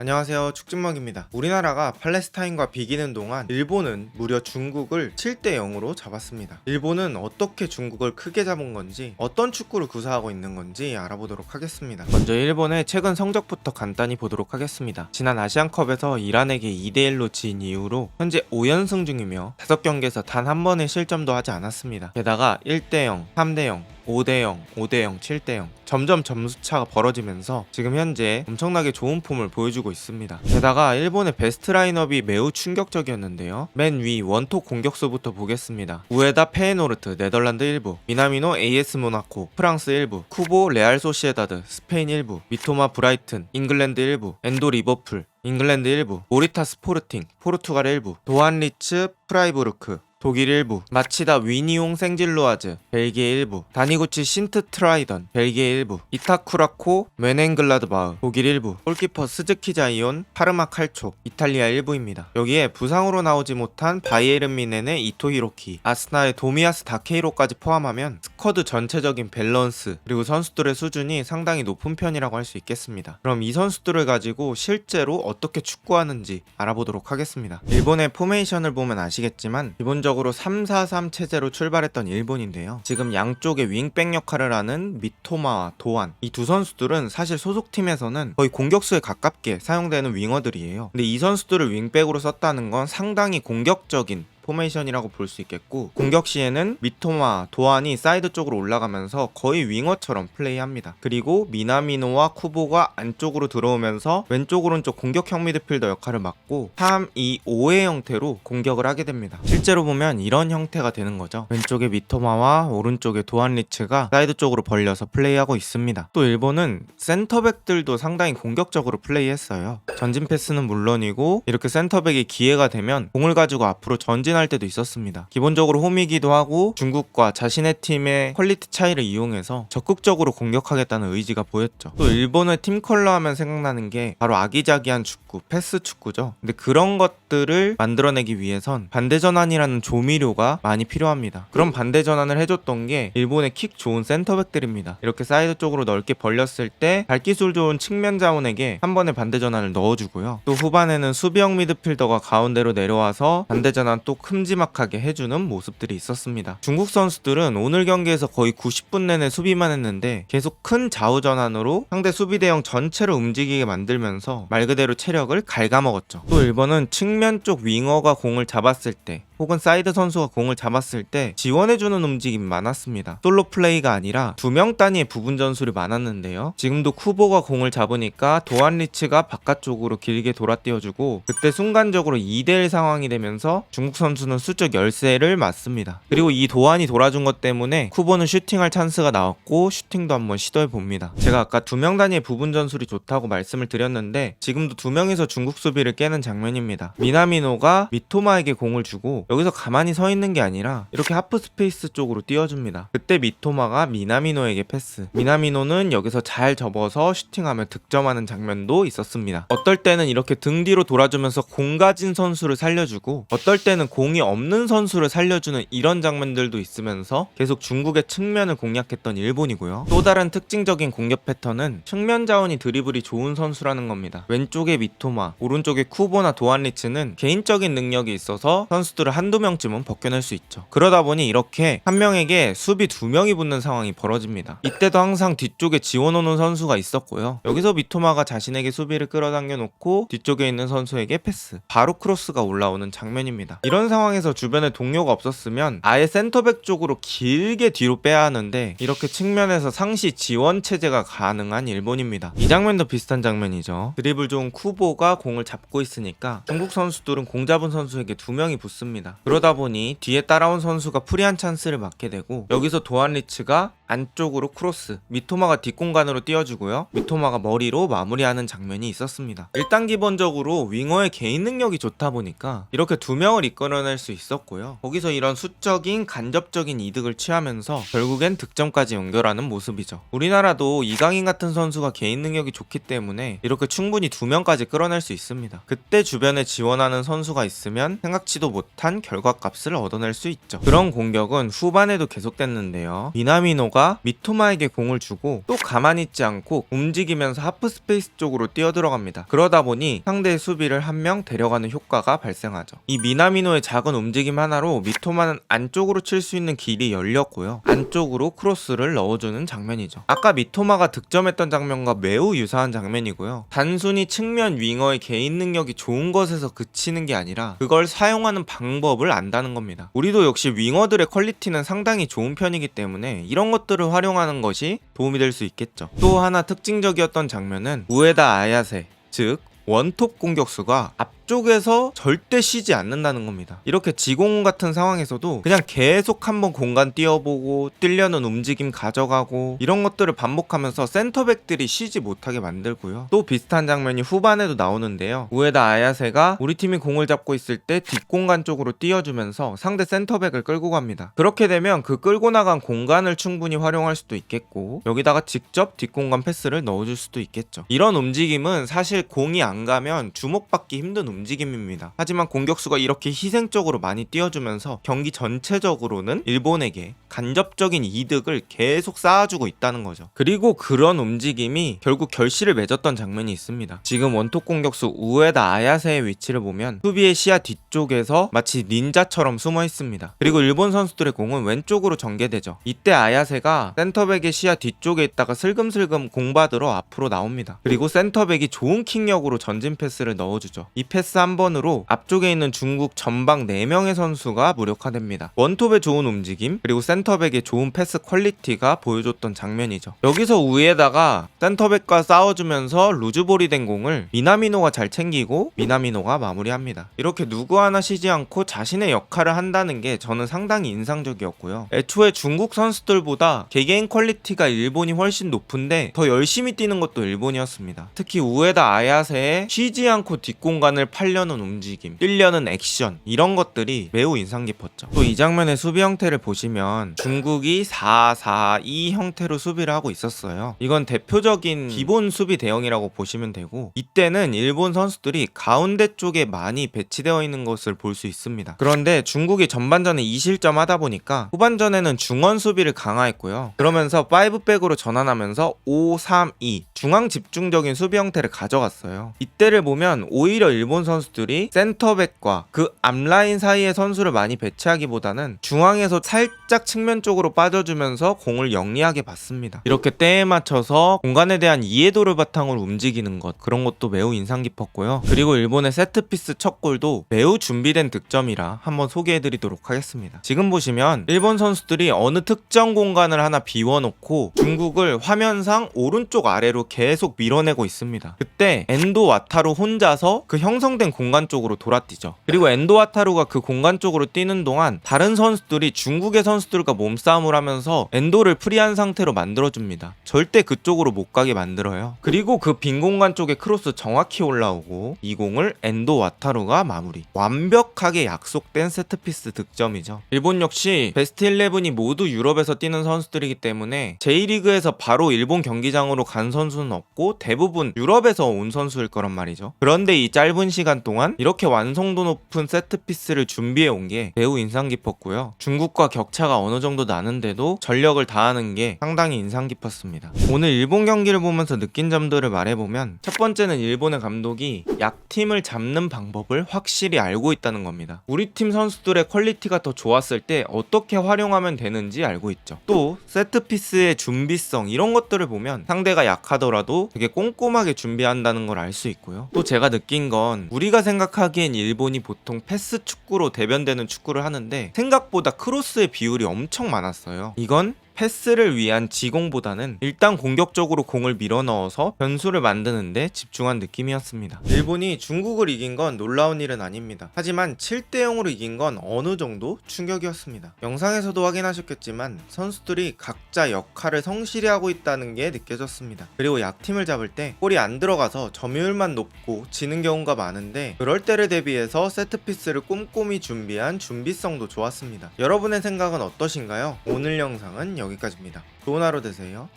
안녕하세요. 축진먹입니다. 우리나라가 팔레스타인과 비기는 동안 일본은 무려 중국을 7대 0으로 잡았습니다. 일본은 어떻게 중국을 크게 잡은 건지 어떤 축구를 구사하고 있는 건지 알아보도록 하겠습니다. 먼저 일본의 최근 성적부터 간단히 보도록 하겠습니다. 지난 아시안컵에서 이란에게 2대1로 진 이후로 현재 5연승 중이며 5경기에서 단 한 번의 실점도 하지 않았습니다. 게다가 1대0, 3대0, 5대0, 5대0, 7대0 점점 점수차가 벌어지면서 지금 현재 엄청나게 좋은 폼을 보여주고 있습니다. 게다가 일본의 베스트 라인업이 매우 충격적이었는데요. 맨 위 원톱 공격수부터 보겠습니다. 우에다 페에노르트 네덜란드 1부, 미나미노 AS 모나코 프랑스 1부, 쿠보 레알 소시에다드 스페인 1부, 미토마 브라이튼 잉글랜드 1부, 엔도 리버풀 잉글랜드 1부, 모리타 스포르팅 포르투갈 1부, 도안 리츠 프라이부르크 독일 1부, 마치다 위니옹 생질로아즈, 벨기에 1부, 다니구치 신트 트라이던, 벨기에 1부, 이타쿠라코, 메넨글라드바흐, 독일 1부, 골키퍼 스즈키 자이온, 파르마 칼초, 이탈리아 1부입니다. 여기에 부상으로 나오지 못한 바이에른 미넨의 이토 히로키, 아스나의 도미아스 다케이로까지 포함하면 스쿼드 전체적인 밸런스, 그리고 선수들의 수준이 상당히 높은 편이라고 할 수 있겠습니다. 그럼 이 선수들을 가지고 실제로 어떻게 축구하는지 알아보도록 하겠습니다. 일본의 포메이션을 보면 아시겠지만 기본적으로 3-4-3 체제로 출발했던 일본인데요. 지금 양쪽에 윙백 역할을 하는 미토마와 도안 이 두 선수들은 사실 소속팀에서는 거의 공격수에 가깝게 사용되는 윙어들이에요. 근데 이 선수들을 윙백으로 썼다는 건 상당히 공격적인 포메이션이라고 볼 수 있겠고 공격 시에는 미토마, 도안이 사이드 쪽으로 올라가면서 거의 윙어처럼 플레이합니다. 그리고 미나미노와 쿠보가 안쪽으로 들어오면서 왼쪽 오른쪽 공격형 미드필더 역할을 맡고 3, 2, 5의 형태로 공격을 하게 됩니다. 실제로 보면 이런 형태가 되는 거죠. 왼쪽에 미토마와 오른쪽에 도안 리츠가 사이드 쪽으로 벌려서 플레이하고 있습니다. 또 일본은 센터백들도 상당히 공격적으로 플레이했어요. 전진 패스는 물론이고 이렇게 센터백이 기회가 되면 공을 가지고 앞으로 전진 할 때도 있었습니다. 기본적으로 홈이기도 하고 중국과 자신의 팀의 퀄리티 차이를 이용해서 적극적으로 공격하겠다는 의지가 보였죠. 또 일본의 팀 컬러 하면 생각나는 게 바로 아기자기한 축구, 패스 축구죠. 근데 그런 것들을 만들어내기 위해선 반대 전환이라는 조미료가 많이 필요합니다. 그런 반대 전환을 해줬던 게 일본의 킥 좋은 센터백들입니다. 이렇게 사이드 쪽으로 넓게 벌렸을 때 발기술 좋은 측면 자원에게 한 번에 반대 전환을 넣어주고요. 또 후반에는 수비형 미드필더가 가운데로 내려와서 반대 전환 또 큼지막하게 해주는 모습들이 있었습니다. 중국 선수들은 오늘 경기에서 거의 90분 내내 수비만 했는데 계속 큰 좌우 전환으로 상대 수비 대형 전체를 움직이게 만들면서 말 그대로 체력을 갉아먹었죠. 또 일본은 측면 쪽 윙어가 공을 잡았을 때 혹은 사이드 선수가 공을 잡았을 때 지원해주는 움직임이 많았습니다. 솔로 플레이가 아니라 두 명 단위의 부분 전술이 많았는데요. 지금도 쿠보가 공을 잡으니까 도안 리츠가 바깥쪽으로 길게 돌아 띄워주고 그때 순간적으로 2대1 상황이 되면서 중국 선수는 수적 열세를 맞습니다. 그리고 이 도안이 돌아준 것 때문에 쿠보는 슈팅할 찬스가 나왔고 슈팅도 한번 시도해 봅니다. 제가 아까 두 명 단위의 부분 전술이 좋다고 말씀을 드렸는데 지금도 두 명이서 중국 수비를 깨는 장면입니다. 미나미노가 미토마에게 공을 주고 여기서 가만히 서 있는 게 아니라 이렇게 하프 스페이스 쪽으로 띄워줍니다. 그때 미토마가 미나미노에게 패스. 미나미노는 여기서 잘 접어서 슈팅하며 득점하는 장면도 있었습니다. 어떨 때는 이렇게 등 뒤로 돌아주면서 공 가진 선수를 살려주고 어떨 때는 공이 없는 선수를 살려주는 이런 장면들도 있으면서 계속 중국의 측면을 공략했던 일본이고요. 또 다른 특징적인 공격 패턴은 측면 자원이 드리블이 좋은 선수라는 겁니다. 왼쪽에 미토마, 오른쪽에 쿠보나 도안리츠는 개인적인 능력이 있어서 선수들을 한두 명쯤은 벗겨낼 수 있죠. 그러다 보니 이렇게 한 명에게 수비 두 명이 붙는 상황이 벌어집니다. 이때도 항상 뒤쪽에 지원 오는 선수가 있었고요. 여기서 미토마가 자신에게 수비를 끌어당겨 놓고 뒤쪽에 있는 선수에게 패스. 바로 크로스가 올라오는 장면입니다. 이런 상황에서 주변에 동료가 없었으면 아예 센터백 쪽으로 길게 뒤로 빼야 하는데 이렇게 측면에서 상시 지원 체제가 가능한 일본입니다. 이 장면도 비슷한 장면이죠. 드리블 좋은 쿠보가 공을 잡고 있으니까 중국 선수들은 공 잡은 선수에게 두 명이 붙습니다. 그러다 보니 뒤에 따라온 선수가 프리한 찬스를 맞게 되고 여기서 도안 리츠가 안쪽으로 크로스 미토마가 뒷공간으로 띄워주고요. 미토마가 머리로 마무리하는 장면이 있었습니다. 일단 기본적으로 윙어의 개인 능력이 좋다 보니까 이렇게 두 명을 이끌어낼 수 있었고요. 거기서 이런 수적인 간접적인 이득을 취하면서 결국엔 득점까지 연결하는 모습이죠. 우리나라도 이강인 같은 선수가 개인 능력이 좋기 때문에 이렇게 충분히 두 명까지 끌어낼 수 있습니다. 그때 주변에 지원하는 선수가 있으면 생각지도 못한 결과값을 얻어낼 수 있죠. 그런 공격은 후반에도 계속됐는데요. 미나미노 민하미노가 미토마에게 공을 주고 또 가만히 있지 않고 움직이면서 하프 스페이스 쪽으로 뛰어 들어갑니다. 그러다 보니 상대의 수비를 한 명 데려가는 효과가 발생하죠. 이 미나미노의 작은 움직임 하나로 미토마는 안쪽으로 칠 수 있는 길이 열렸고요. 안쪽으로 크로스를 넣어주는 장면이죠. 아까 미토마가 득점했던 장면과 매우 유사한 장면이고요. 단순히 측면 윙어의 개인 능력이 좋은 것에서 그치는 게 아니라 그걸 사용하는 방법을 안다는 겁니다. 우리도 역시 윙어들의 퀄리티는 상당히 좋은 편이기 때문에 이런 것 들을 활용하는 것이 도움이 될 수 있겠죠. 또 하나 특징적이었던 장면은 우에다 아야세, 즉 원톱 공격수가 앞 쪽에서 절대 쉬지 않는다는 겁니다. 이렇게 지공 같은 상황에서도 그냥 계속 한번 공간 뛰어보고 뛰려는 움직임 가져가고 이런 것들을 반복하면서 센터백들이 쉬지 못하게 만들고요. 또 비슷한 장면이 후반에도 나오는데요. 우에다 아야세가 우리 팀이 공을 잡고 있을 때 뒷공간 쪽으로 뛰어주면서 상대 센터백을 끌고 갑니다. 그렇게 되면 그 끌고 나간 공간을 충분히 활용할 수도 있겠고 여기다가 직접 뒷공간 패스를 넣어줄 수도 있겠죠. 이런 움직임은 사실 공이 안 가면 주목받기 힘든 움직임 입니다. 하지만 공격수가 이렇게 희생적으로 많이 뛰어주면서 경기 전체적으로는 일본에게 간접적인 이득을 계속 쌓아주고 있다는 거죠. 그리고 그런 움직임이 결국 결실을 맺었던 장면이 있습니다. 지금 원톱 공격수 우에다 아야세의 위치를 보면 수비의 시야 뒤쪽에서 마치 닌자처럼 숨어 있습니다. 그리고 일본 선수들의 공은 왼쪽으로 전개되죠. 이때 아야세가 센터백의 시야 뒤쪽에 있다가 슬금슬금 공 받으러 앞으로 나옵니다. 그리고 센터백이 좋은 킥력으로 전진 패스를 넣어주죠. 이 패스 한 번으로 앞쪽에 있는 중국 전방 4명의 선수가 무력화됩니다. 원톱의 좋은 움직임, 그리고 센터백의 좋은 패스 퀄리티가 보여줬던 장면이죠. 여기서 우에다가 센터백과 싸워주면서 루즈볼이 된 공을 미나미노가 잘 챙기고 미나미노가 마무리합니다. 이렇게 누구 하나 쉬지 않고 자신의 역할을 한다는 게 저는 상당히 인상적이었고요. 애초에 중국 선수들보다 개개인 퀄리티가 일본이 훨씬 높은데 더 열심히 뛰는 것도 일본이었습니다. 특히 우에다 아야세의 쉬지 않고 뒷공간을 팔려는 움직임, 뛰려는 액션 이런 것들이 매우 인상 깊었죠. 또 이 장면의 수비 형태를 보시면 중국이 4-4-2 형태로 수비를 하고 있었어요. 이건 대표적인 기본 수비 대형이라고 보시면 되고 이때는 일본 선수들이 가운데 쪽에 많이 배치되어 있는 것을 볼 수 있습니다. 그런데 중국이 전반전에 2실점 하다 보니까 후반전에는 중원 수비를 강화했고요. 그러면서 5백으로 전환하면서 5-3-2 중앙 집중적인 수비 형태를 가져갔어요. 이때를 보면 오히려 일본 선수들이 센터백과 그 앞라인 사이에 선수를 많이 배치하기보다는 중앙에서 살짝 측면 쪽으로 빠져주면서 공을 영리하게 봤습니다. 이렇게 때에 맞춰서 공간에 대한 이해도를 바탕으로 움직이는 것 그런 것도 매우 인상 깊었고요. 그리고 일본의 세트피스 첫 골도 매우 준비된 득점이라 한번 소개해드리도록 하겠습니다. 지금 보시면 일본 선수들이 어느 특정 공간을 하나 비워놓고 중국을 화면상 오른쪽 아래로 계속 밀어내고 있습니다. 그때 엔도 와타루 혼자서 그 형성 된 공간 쪽으로 돌아뛰죠. 그리고 엔도 와타루가 그 공간 쪽으로 뛰는 동안 다른 선수들이 중국의 선수들과 몸싸움을 하면서 엔도를 프리한 상태로 만들어줍니다. 절대 그쪽으로 못 가게 만들어요. 그리고 그 빈 공간 쪽에 크로스 정확히 올라오고 이 공을 엔도 와타루가 마무리. 완벽하게 약속된 세트피스 득점이죠. 일본 역시 베스트 11이 모두 유럽에서 뛰는 선수들이기 때문에 J리그에서 바로 일본 경기장으로 간 선수는 없고 대부분 유럽에서 온 선수일 거란 말이죠. 그런데 이 짧은 시간 동안 이렇게 완성도 높은 세트피스를 준비해 온 게 매우 인상 깊었고요. 중국과 격차가 어느 정도 나는데도 전력을 다하는 게 상당히 인상 깊었습니다. 오늘 일본 경기를 보면서 느낀 점들을 말해보면 첫 번째는 일본의 감독이 약팀을 잡는 방법을 확실히 알고 있다는 겁니다. 우리 팀 선수들의 퀄리티가 더 좋았을 때 어떻게 활용하면 되는지 알고 있죠. 또 세트피스의 준비성 이런 것들을 보면 상대가 약하더라도 되게 꼼꼼하게 준비한다는 걸 알 수 있고요. 또 제가 느낀 건 우리가 생각하기엔 일본이 보통 패스 축구로 대변되는 축구를 하는데 생각보다 크로스의 비율이 엄청 많았어요. 이건 패스를 위한 지공보다는 일단 공격적으로 공을 밀어 넣어서 변수를 만드는데 집중한 느낌이었습니다. 일본이 중국을 이긴 건 놀라운 일은 아닙니다. 하지만 7대 0으로 이긴 건 어느 정도 충격이었습니다. 영상에서도 확인하셨겠지만 선수들이 각자 역할을 성실히 하고 있다는 게 느껴졌습니다. 그리고 약팀을 잡을 때 골이 안 들어가서 점유율만 높고 지는 경우가 많은데 그럴 때를 대비해서 세트피스를 꼼꼼히 준비한 준비성도 좋았습니다. 여러분의 생각은 어떠신가요? 오늘 영상은 여기까지입니다. 좋은 하루 되세요.